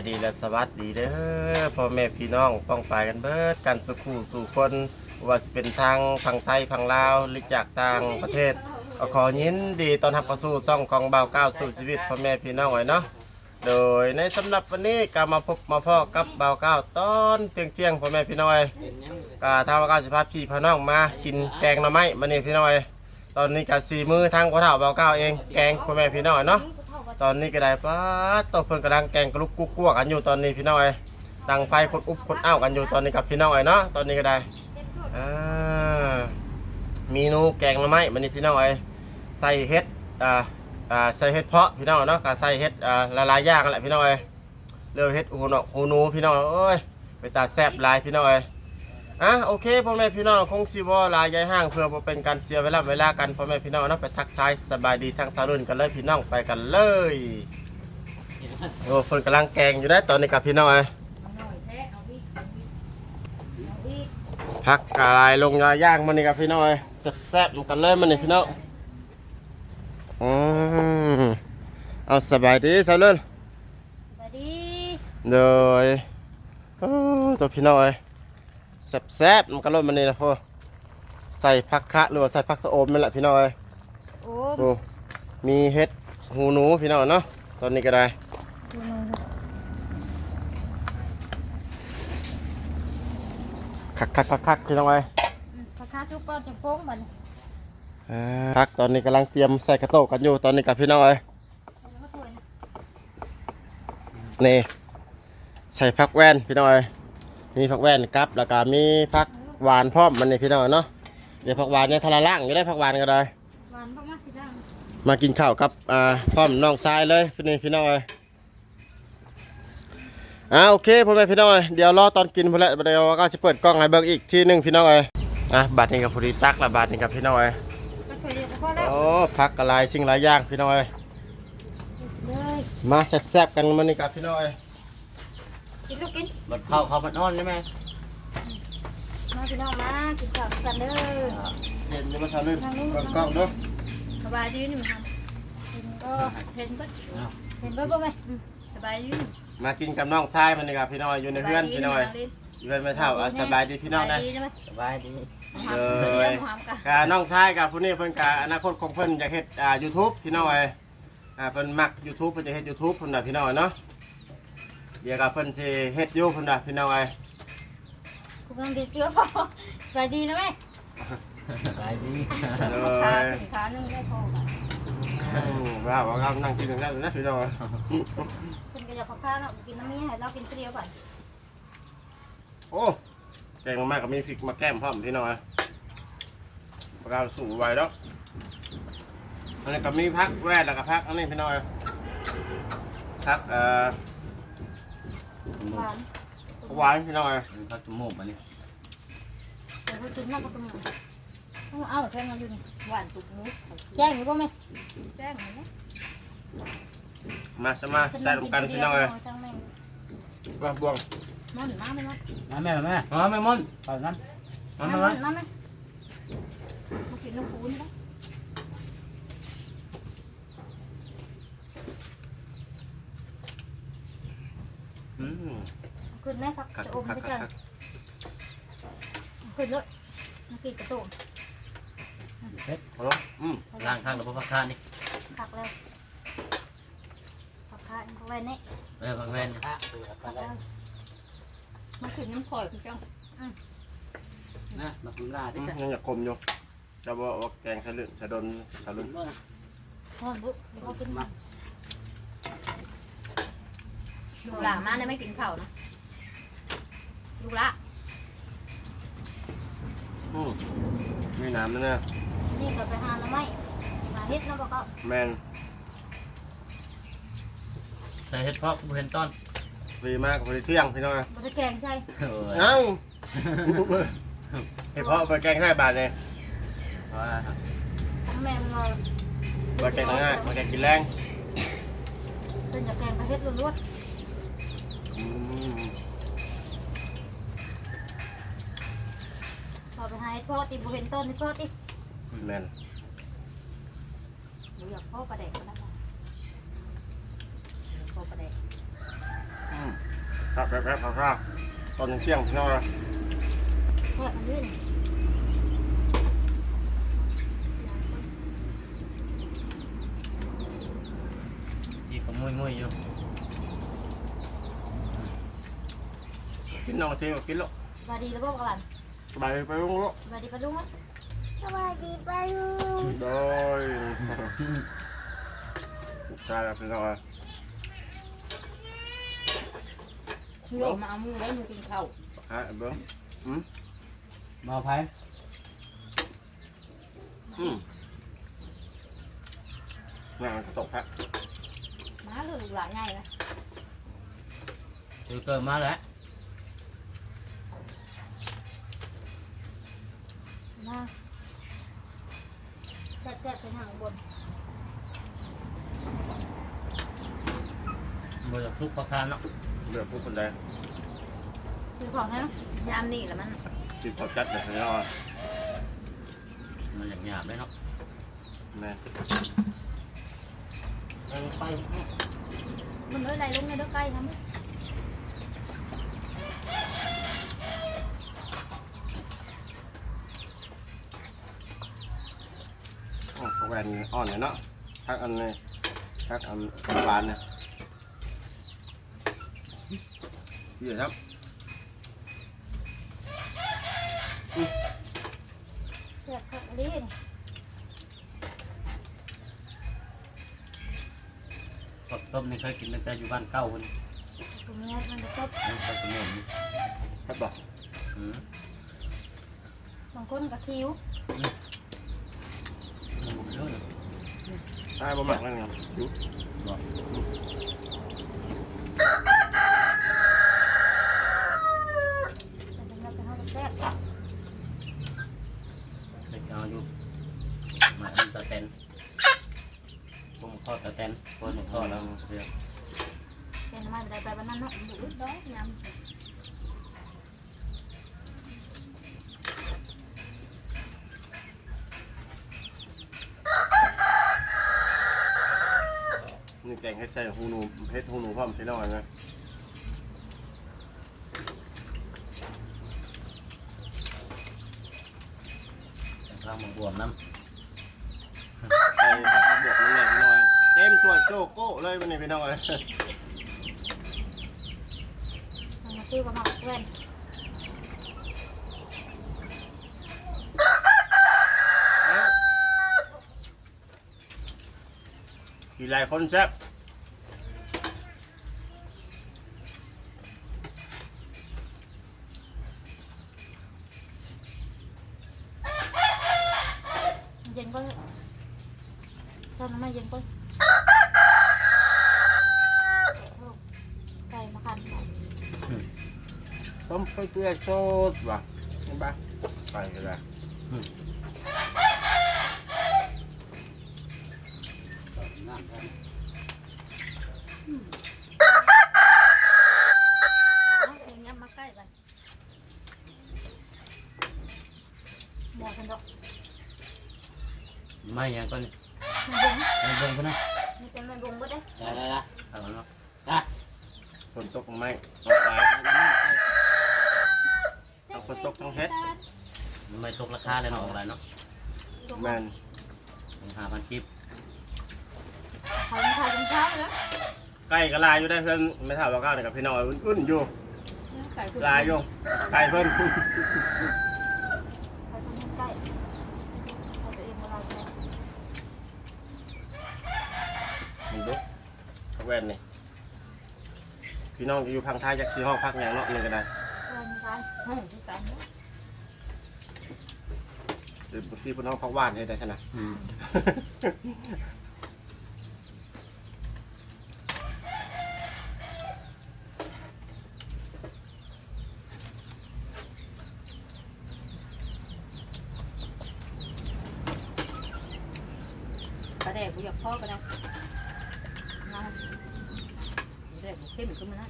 ายดีและสวัสดีเด้อพ่อแม่พี่น้องป้องปายกันเบิดกันสุขูสู่คนว่าจะเป็นทางฝั่งไทยฝั่งลาวหรือจากต่างประเทศก็ขอยินดีตอนรับเข้าสู่ซ่องของเบาเก้าสู่ชีวิตพ่อแม่พี่น้องไว้เนาะโดยในสำหรับวันนี้ก็มาพบมาพ่อกับเบาเก้าตอนเที่ยงเที่ยงๆพ่อแม่พี่น้องเอ้ยก็ทางเบาเก้าสิพาพี่พี่น้องมากินแกงหน่อไม้มานี่พี่น้องเอ้ยตอนนี้ก็สี่มือทางพ่อเฒ่าเบาเก้าเองแกงพ่อแม่พี่น้องเอ้ยเนาะ ตอนนี้ก็ได้ป้าตัวเพิ่นกำลังแกงกระลุกกุ๊กกวกันอยู่ตอนนี้พี่น้องไอ้ดังไฟคนอุบคนอ้าวกันอยู่ตอนนี้กับพี่น้องไอ้ยเนาะตอนนี้ก็ได้อ่ามีนูแกงหน่อไม้มันนี่พี่น้องไอ้ยใส่เห็ดอ่าอ่าใส่เห็ดเพาะพี่น้องเนาะก็ใส่เห็ดอ่าละลายย่างกันแหละพี่น้องไอ้ยเลือเห็ดหูเนาะหูนูพี่น้องเอ้ยไปตาแซบลายพี่น้องไอ้ย อะโอเคพ่อแม่พี่น้องคงสิบ่ลายยายห้างเพื่อบ่เป็นการเสียเวลาเวลากันพ่อแม่พี่น้องเนาะไปทักทายสบายดีทางสาวรุ่นกันเลยพี่น้องไปกันเลยโอ้คนกำลังแกงอยู่ได้ตอนนี้กับพี่น้องไอ้ยพักกะลายลงยาย่างมันนี่กับพี่น้องไอ้ยแซ่บๆกันเลยมันนี่พี่น้องอืมเอาสบายดีสาวเล่นสวัสดีโดยโอ้ตัวพี่น้องไอ้ย แซ่บๆมันกันเลยมันนี่นะพ่อใส่ผักคะหรือว่าใส่ผักสะโอมนั่นแหละพี่น้องไอ้ยโอ้โอ้มีเห็ดหูหนูพี่น้องเนาะตอนนี้ก็ได้คักคักคักคักพี่น้องไอ้ยพระคาชุกก็จะโป้งมันอ่าคักตอนนี้กำลังเตรียมใส่กระโตกกันอยู่ตอนนี้กับพี่น้องไอ้ยแล้วก็ถ้วยนี่ใส่ผักแว่นพี่น้องไอ้ย มีผักแว่นกับแล้วก็มีผักหวานพร้อมมันนี่พี่น้องเนาะเดี๋ยวผักหวานเนี่ยทาราล่างอยู่ได้ผักหวานก็ได้ หวานมากๆสิจ้ามากินข้าวกับอ่าพร้อมน้องทรายเลยพี่นี่พี่น้องเอ้ยอ่าโอเคพ่อแม่พี่น้องเอ้ยเดี๋ยวรอตอนกินพอแล้วเดี๋ยวก็จะเปิดกล้องให้เบิ่งอีกทีหนึงพี่น้องเอ้ยอะบัตรนี้กับพอดีตักละบัตรนี้กับพี่น้องเอ้ยก็ถ้วยเดียวก็พอแล้วโอ้พักกระลายสิ่งหลายอย่างพี่น้องเอ้ยเลยมาแซ่บๆกันมานี่กับพี่น้องเอ้ย กินลูกกิน บัดเข้าเขาบัดนอนใช่ไหมมาพี่น้องมากินข้าวกันเด้อเห็นอยังมาชาลื่นเบิ่งกล้องเด้วยสบายดีนี่มั้งเห็นก็เห็นก็เห็นก็ก็ไหมสบายดีมากินกับน้องทรายมันนี่กับพี่น้องเอ้ยอยู่ในเพื่อนพี่น้องเอ้ยอยู่เพื่อนไม่เท่าอะสบายดีพี่น้องนะดีนะไหมสบายดีเอ้ยกาน้องชายกับผู้นี้เพิ่นกาอนาคตของเพิ่นอยากเฮ็ดอ่า YouTube พี่น้องเอ้ยอ่าเพิ่นมัก YouTube เพิ่นจะเฮ็ด YouTube เพิ่นน่ะพี่น้องเนาะ เดี๋ยวก็เพิ่นสิเฮ็ดอยู่เพิ่นน่ะพี่น้องเอ้ยกูกำลังกินเปรี้ยวพอสบายดีนะไหมสบายดีเอขาอขาหนึ่งได้พอกันว่าว่าเรานั่งกินกันแล้วนะพี่น้องเอ้ยคุณก็จะพักข้าวเนาะกินน้ำมีให้เรากินเปรี้ยวก่อนโอ้แกงมาก็มีพริกมาแก้มพร้อมพี่น้องเอ้ยเราสู้ไหวแล้วอันนี้ก็มีพักแว่นแล้วก็พักอันนี้พี่น้องเอ้ยพักเอ่อ หวานหวานพี่น้องเอ้ยมีพักจมูกมานี่เดี๋ยวกินมากกว่าตรงนี้เอาแช่งมันอยู่นี่หวานตุกมุกแจ้งอยู่ป่ะแม่แจ้งอยู่นะมาสมาใส่ลงกันพี่น้องเอ้ยว่าบ่วงมันมาไม่มามาแม่มาแม่มาแม่มอนไปนั้นมามาแม่มามามามากินน้ำปูนี่นะ ขึ้นแม่พักคักจะอมคักไปคัจ้ะกคักขึ้นเลยมากินกระตุกฮัลโหลอืมล้างข้างหรือพักข้างนี่ผักแล้วผักข้าวผักอะไรนี่เออพักแว่นผักแล้วมาขึ้นน้ำข่อยพี่จ้องนะมาคุมลาอืดิมจ้ะยังอยากคมอยู่จะบอกว่าแกงสะลึงสะดนสะลุนหอนบุเดี๋ยวเขากินมา ลูกหลานมาเนี่ยไม่กินข้าวนะลูกละอืมมีน้ำนะเนี่ยนี่ก็ไปหาหน่อไม้หาเฮ็ดนะบอกก็แมนใส่เห็ดเพาะบุเห็นต้นดีมากพอดีเที่ยงพี่น้อยบ่ได้แกงใจเออเอ้าเฮ้ยพ่อไปแกงให้บาทเลยว่าทั้งแม่มันมามาแกงง่ายมาแกงกินแรงเพิ่นจะแกงไปเฮ็ดล้วนอืม ๆพอไปหาเฮ็ดพ่อติบ่เห็นต้นนี่พ่อติแมนหนูอยากพ่อประเด็กก็ได้ค่ะพ่อประเด็กครับแบบแบบครับครับตอนเที่ยงพี่น้องนะเพื่อนมันยืนยีบกับมุ้ยมุ้ยอยู่กินน้องเที่ยวกินลูกสวัสดีแล้วบอกกัน สบายไปลุงลูกสวัสดีปะลุงมั้ยสวัสดีปะลุงโดยใช่แล้วพี่น้องนะโยมมาเอามือแล้วมือกินข้าวฮะเบิ้งอืมมาไพ่อืมงานกระตกแพะมาเลยลูกหลานใหญ่นะถือเกิดมาแล้ว มาแซ่บแซ่บไปทางบนบ่อยากทุกประคานเนาะเลือกผู้คนใดคือของนะยามนี่แหละมันกินข้าวจัดเลยพี่น้องนะมันอยากหยาบเลยเนาะแม่ไปไปมันเลยไรลงในเด้อใกล้ทำมั้ย อ๋อข้าว แหวนอ่อนเนี่ยเนาะพักอันนี้พักอันบานเนี่ยเยอะครับแซ่บแซ่บอันนี้นี่ตบต้มนี่เคยกินตั้งแต่อยู่บ้านเก่าคนตรงนี้มันจะครบนี่ก็สมุนครับบอกอืมบางคนกับคิ้ว มันบ่เยอะนะ ใช่บ่หมักนั่นไงยุบบอกแต่เป็นเราเป็นเขาแซ่บไปเอาอยู่มาอันตะเตนผมข้อตะเตนคนข้อแล้วเรียกเป็นมาได้ไปวัน เนาะดูดอกยนี่แกงเฮ็ดใส่หูหนูเฮ็ดหูหนูพร้อมพี่น้องนะข้าวมังบวมน้ใส่ผักบวกนี่แหละพี่น้องเต็มตัวโจโก้เลยวันนี้พี่น้องเลยำมันมาติ้วกับมาแว่นกี่หลายคนแซ่บ เย็นก็ตอนนั้นมาเย็นก็ไก่มาคัน ต้มไปเก ลือโซดว่ะเห็นปะไปกันละำน้ำแทนเอาเพลงยับมาใกล้กันหมอกันดอกไม่ยังก็นี่มันบุ้งไม่เบิ่งคนนะมีเป็นมันบุ้งก็ได้ได้ได้ได้เอาเนาะฝนตกไหมตกไป เอาฝนตกทั้งเฮ็ดมันไม่ตกราคาเลยเนาะอะไรเนาะแมนหาพันกิบขายขายจนเช้าเลยไก่กระลายอยู่ได้เพื่อนไม่ถามว่าก้าวเนี่ยกับพี่น้องอุ่นๆอยู่ไก่คือลายอยู่ไก่เพื่อนขายจนใกล้เอาตัวเองมาลายไปมันดุพักแว่นนี่พี่น้องอยู่พังท้ายจากสีห้องพักอย่างเนาะนี่ก็ได้ เงินขายห้องที่สามหรือบางทีพี่น้องพักว่านให้ได้ชนะ อืม กระแดกกูอยากพ่อก็ได้น้ำกระแดกกูเข้มขึ้นมานะ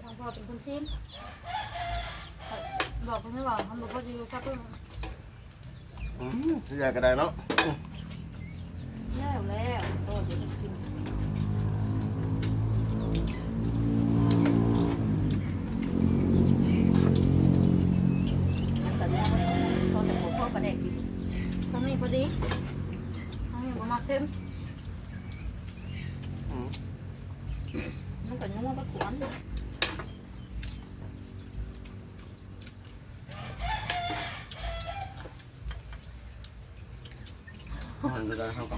เราพอเป็นคนชิม บอกคุณไม่บอกมันบอกว่าดีครับเพื่อนอืมเรียกก็ได้เนาะแล้วแล้วโตเดี๋ยวจะกินแต่แล้วโตแต่หัวพ่อประเด็กทำนี่พอดีทำนี่บ่มักเต็ม อืม มันก็นัวปลาขวาน มันไปตอนเขาก็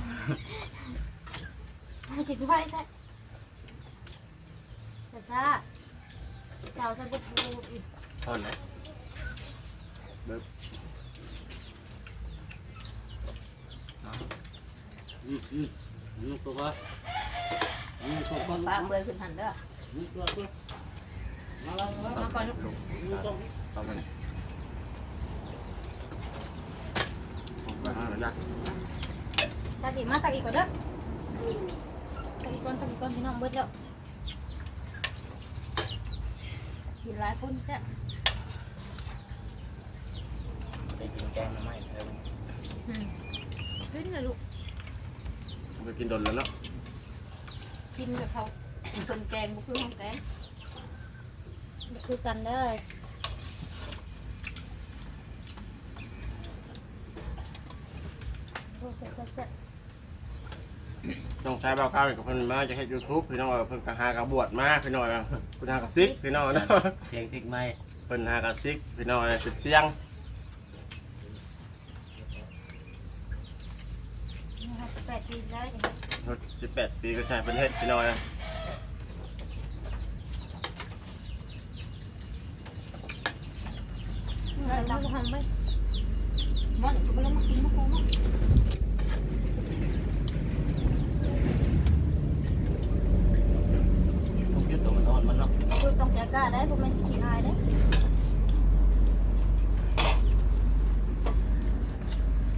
ให้จิตไว้ใช่แต่ซาสาวใส่บุกบูอีกทอนนะอืมอืมอืมตัวว่าอืมตัวก่อนปลาเบื่อขึ้นหันเด้ออืมตัวตัวมาแล้วมาก่อนลูกต่อไปนี่ผมไปหาหน่อยนะ ตาดีมาตาอีกก่อนเด้อตาอีกก่อนตาอีกก่อนพี่น้องเบิดแล้วกินหลายคนแซ่บไปกินแกงไม่เออขึ้นเลยลูก ไปกินดนแล้วเนาะกินกับเขาคนแกงบุคือห้องแกงคือกันเด้อ โอ้เจ็บเจ็บเจ็บ ต้องใช้เบาเก้ากับเพิ่นมาจะให้ยูทูบพี่น้องเพิ่นก็หากระบวชมาพี่น้องเพิ่นหากระซิกพี่น้องเนาะเสียงติ๊กไม่เพิ่นหากระซิกพี่น้องเป็นเสียงนี่ค่ะแปดปีแล้ว สิบแปดปีก็ใช่เพิ่นเฮ็ดพี่น้องเออมันทำไป มันก็ไม่ต้องมากินมะกรูดมั้ง ทุกยุทธตัวมันอ่อนมันเนาะ คือต้องใจกล้าได้ผมไม่ขี้อายได้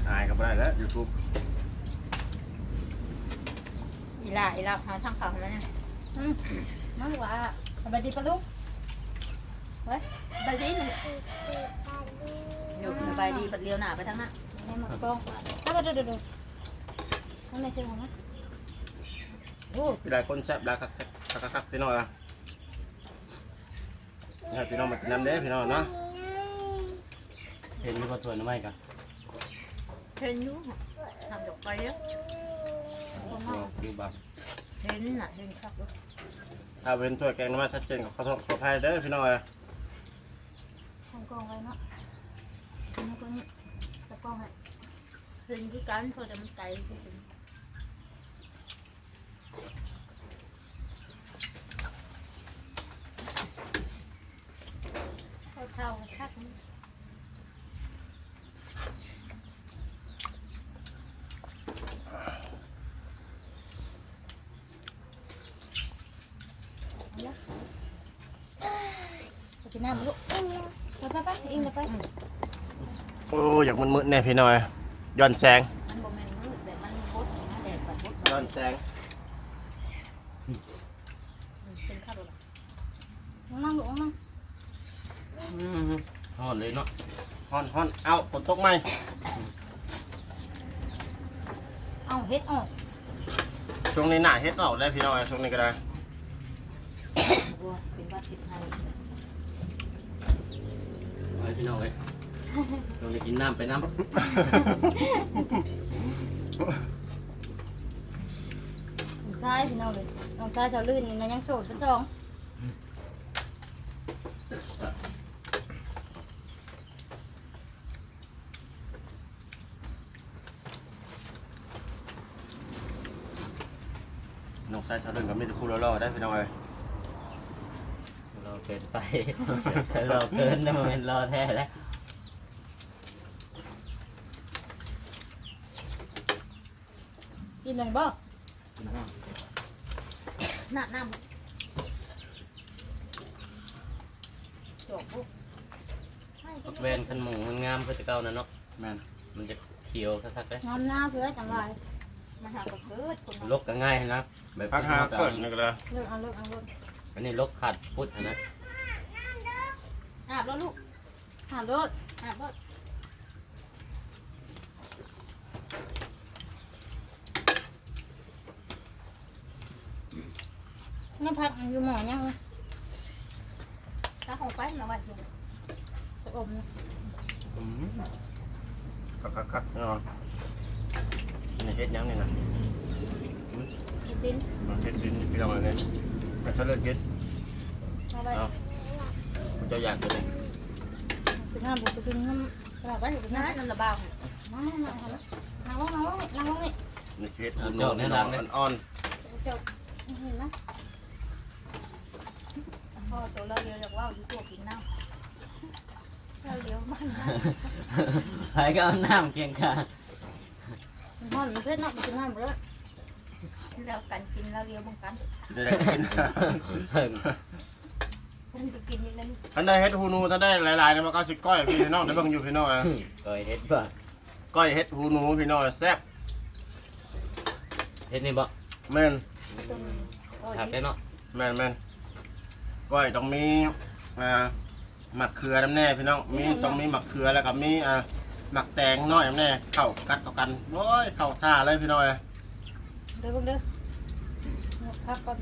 อายก็บ่ได้แล้วยูทูบ อี ลาอีลาหาทางเขามันเนี่ยอืมมันว่าสบายดีปะลูกบาลีนี่อยู่สบายดีบัดเลี้ยวหน้าไปทางนั้นให้มากล้องถ้ามาดูดูดูข้างในชื่อของนะโอ้พี่หลายคนแซ่บหลายคักคักคักพี่น้องอะนี่พี่น้องมากินน้ำเด้พี่น้องเนาะเห็นมีคนตัวไม่กันเห็นอยู่ทำดอกไปแล้วคือแบบ เห็นน่ะเห็นครับถ้าเว้นถ้วยแกงน้ำมันชัดเจนก็ขอโทษขออภัยเด้อพี่น้องอะของกล้องไว้เนาะนี่ก็นี่ตะกล้องให้เห็นคือกันเขาจะมันไกลที่สุดเข้าเท่าคัก กินน้ำลูกไปไปไปอิงไปโอ้อยากมึนๆแน่พี่น้อยย้อนแสงมันบ่แม่นมืดแต่มันบดนะแดดแบบบดย้อนแสงเป็นข้าวดอกนั่งลูกนั่งอ่อนเลยเนาะฮอนฮอนเอาฝนตกไหมเอาเฮ็ดออกช่วงนี้หน้าเฮ็ดออกได้พี่น้อยช่วงนี้ก็ได้ บัวเป็นวัดติดไทย ไป พี่น้องเลยเราไปกินน้ำไปน้ำน้องชายพี่น้องเลยน้องชายชาวลื่นนี่นะยังโสดเป็นทองน้องชายชาวเดินก็มีแต่คู่รอๆได้พี่น้อยเราเกินไปเราเกินนะมันรอแท้แล้วกินเลยบ่หน้าหน้าจบปุ๊บเวนขันหมูมันงามก็จะเก้านะเนาะแม่นมันจะเขียวสักๆเลยงามหน้าเพื่อจังไรมันหากระเพิดคนลกก็ง่ายนะแบบพักหาเกิดนี่ก็ได้เลิกเอาเลิกเอาเลิกอันนี้ลกขาดพุทธนะ อาบแล้วลูกอาบรถอาบรถน้ำพักอยู่หมอนยังตาของไปมาวัดอยู่จะอมนะอืมกักกักนอะนี่เฮ็ดยังนี่นะเฮ็ดดินเฮ็ดดินพี่เราเนี่ยมาเสลิกเฮ็ดเอาไป เอาคุณเจ้าอยากตัวนี้ถึงน้ำบุกถึงน้ำเราไปถึงนั่น้ำนนั่นละบ้านั่งนั่งนั่งนั่งลงนั่งลงนี่นั่งลงนี่นี่เฮ็ดหุ่นพี่น้องอ่อนเจ้าเห็นไหมพ่อตัวเราเดียวเรียกว่าอยู่ตัวกินน้ำเราเดียวมันใครก็เอาน้ำเคียงข้างมันหอมมันเผ็ดเนาะมันถึงน้ำเยอะเรากันกินเราเดียวบังกันๆได้กินเพิ่ง มันจะกินยังไงท่านได้เฮ็ดฮูนูท่านได้หลายๆนะมาก็สิก้อยพี่น้องได้เบิ่งอยู่พี่น้องอะก้อยเฮ็ดบ่ก้อยเฮ็ดฮูนูพี่น้องแซ่บเฮ็ดนี่บ่แม่นต้นโอ้ยถักได้เนาะแม่นแม่นก้อยต้องมีอ่าหมักเขือน้ำแน่พี่น้องมีต้องมีหมักเขือแล้วก็มีอ่าหมักแตงน้อยน้ำแน่เข้ากัดเข้ากันโอ้ยเข้าท่าเลยพี่น้องอะเดี๋ยวเดี๋ยวพักก่อน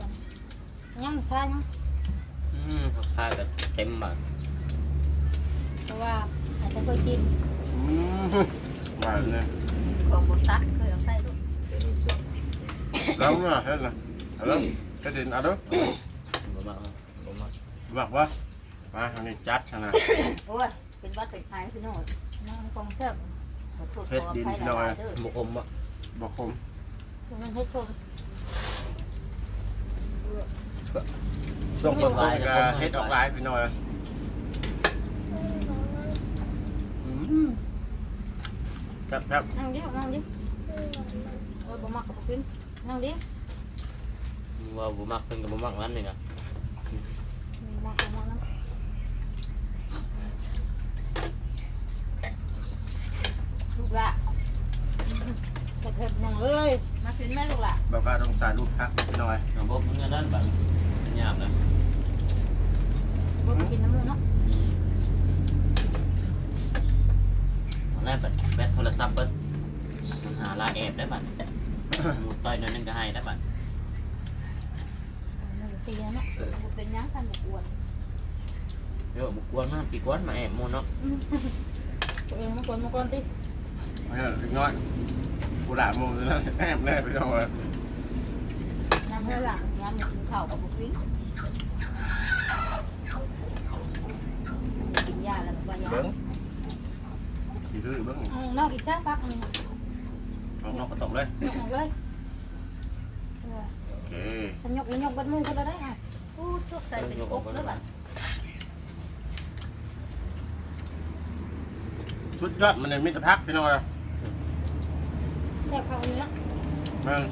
ยังใช่ยัง อืมข้าวก็เต็มบ่เพราะว่าอาจจะเคยกินอืมว่าเลยของบนตักเคยเอาใส่ลูกแล้วเนาะเฮ็ดนะเอาเด้อเฮ็ดดินเอาเด้อบ่มาบ่มาหมักวะมาทางนี้จัดขนาด โอ้ย เป็นวัดเป็นไทยพี่โน่นั่งกองเทิบถูกตัวไทยหลายเด้อบ่คมบ่บ่คมคือมันให้ชม ช่วงต้นๆก็เฮ็ดออกหลายพี่น้อยอืมครับครับนั่งดินั่งดิเออบ่มักก็กินนั่งดิว่าบ่มักเพิ่นก็บ่มักนั้นนี่นะมีมักก็มักนั้นลูกละกระเทิบนั่งเลยมากินแม่ลูกล่ะแบบว่าต้องใส่ลูกพักพี่น้อยระบบมันก็นั้นบัด มันยากนะบ่กินน้ำมูกเนาะตอนแรกบัดแบตโทรศัพท์เบิดมันหาลาแอบได้บัดหมูต่อยหนั่นนึงก็ให้ได้บัดมันตีเนาะเป็นยังกันบกวนเดี๋ยวบ่กวนมาปีกวนมาแอบหมู่เนาะตัวเองมาก่อนมาก่อนติเออเล็กน้อยกูหลาบมูเลยนะแอบแน่พี่น้อยน้ำเท่าไหร่งานกินข้าวกับบุกลิ้งกินยาแล้วก็ยา เบิ้งขี่คือเบิ้งนอกอีกสักพักนึงออกนอกกระตกเลย ยกออกเลยโอเคถ้ายกแล้วยกบัดมือก็ได้อะพูดทุกใส่เป็นกบแล้วบัดสุดยอดมันในมิตรพักพี่น้อยแซ่บข้าวนี้เนาะแม่ง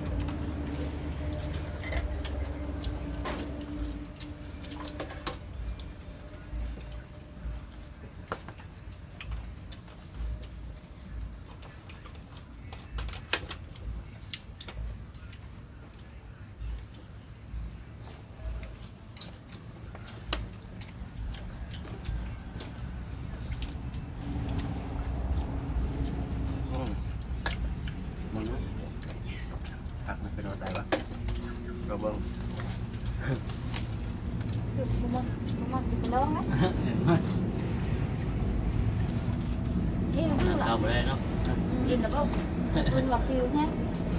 อืมมันรู้พักมันเป็นอะไรวะเราเบิ้ง คือมันมันสิเป็นร้องนะนี่มันคือ เอาบ่ได้ เนาะกินแล้วก็คุณว่าคือแฮะ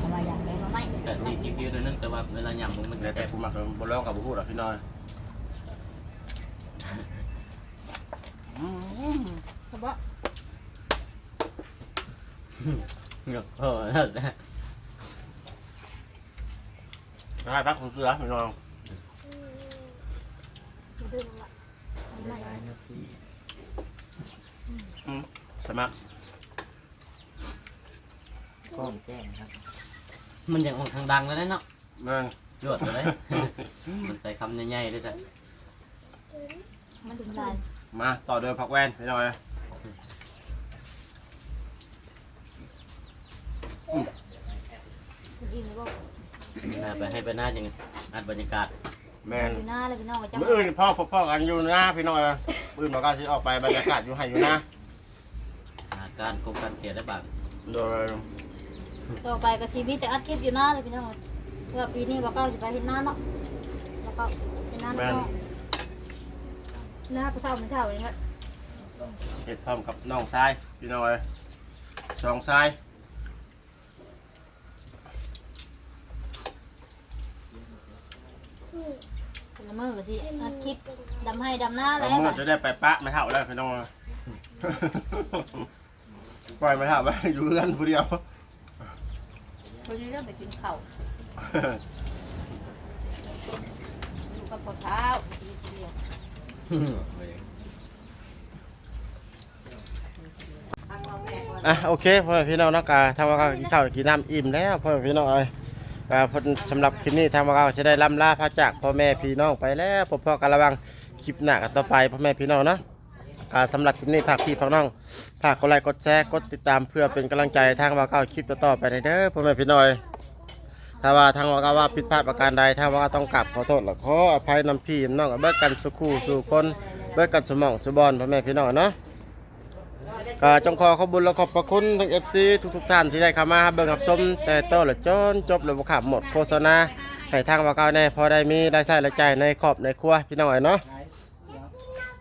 สบายอย่างไรมาไม่แต่สีคิวๆตัวนึงแต่ว่าเวลาย่ำมันเดี๋ยวแต่แอบผู้มักบนร้องกับบุหูหรอกพี่น้อยอืมแต่ว่าเงาโอ้นั่นแหละได้พักคุณเสือพี่น้อง ดื้อละอืมสมัครกล้องแจ้งครับมันยังออกทางดังแล้วเนาะแม่งจวดเลย มันใส่คำใหญ่ๆด้วยจ้ะมันถึงลายมาต่อเดินพักแว่นพี่น้อยยิงหรือเปล่าน่าไปให้ไปหน้ายังอัดบรรยากาศ แม่นอยู่หน้าเลยพี่น้องก็จะมื่ออื่นพ่อพ่อพ่อกันอยู่นะพี่น้อยมื่ออื่นบอกว่าสิออกไปบรรยากาศอยู่ให้อยู่นะอาการกบการเกลียดได้บ้างโดยต่อไปก็ชีวิตแต่อัดคลิปอยู่หน้าเลยพี่น้องเพื่อปีนี้ว่าเก้าจะไปเห็นหน้าเนาะเปล่าน้ำแม่นเนาะน้าไปเท่าไม่เท่าเลยครับเห็ดพร้อมกับน้องชายพี่น้องเอ้ยสองชายค นละมือก็สิอัดคลิปดำให้ดำหน้าเราแล้วเมื่อจะได้ไปปะไม่เท่าแล้วพี่น้องเอ้ยปล่อยไม่เท่าไปอยู่เรือนผู้เดียว คนนี้เริ่มไปกินข้าวอยู่กับปอเท้ากินคนเดียวทางเราแม่ก่อน อะโอเคพ่อแม่พี่น้องเนาะกาทางว่าก็กินข้าวกินน้ำอิ่มแล้วพ่อแม่พี่น้องเอ้ย กาเพิ่นสำหรับคลิปนี้ทางว่าก็จะได้ล่ำลาพระจากพ่อแม่พี่น้องไปแล้วพบพ่อกันระวังคลิปหน้ากันต่อไปพ่อแม่พี่น้องเนาะกาสำหรับคลิปนี้ฝากพี่ฝากน้องฝากกดไลค์กดแชร์กดติดตามเพื่อเป็นกำลังใจทางว่าก็คลิปต่อๆไปเด้อพ่อแม่พี่น้องถ้าว่าทางว่าก็ว่าผิดพลาดประการใดทางว่าก็ต้องกลับขอโทษและขออภัยนำพี่น้องเบิกกันสุขูสู่คนเบิกกันสมองสุบอลพ่อแม่พี่น้องเนาะ ก็จงขอขอบคุญและขอบพระคุณทั้ง FC ทุกๆท่านที่ได้เข้ามาเบิ่งรับชมแต่ต้นและจนจบและบ่ขับหมดโฆษณาให้ทางว่าเก่าแน่พอได้มีได้ใช้รายจ่ายในครอบในครัวพี่น้องเอ๋ยเนาะ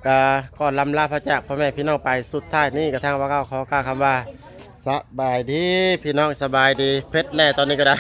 ก็ก่อนลำลาพระจากพ่อแม่พี่น้องไปสุดท้ายนี้ก็ทางว่าเก่าขอกล่าวคำว่าสบายดีพี่น้องสบายดีเพชรแน่ตอนนี้ก็ได้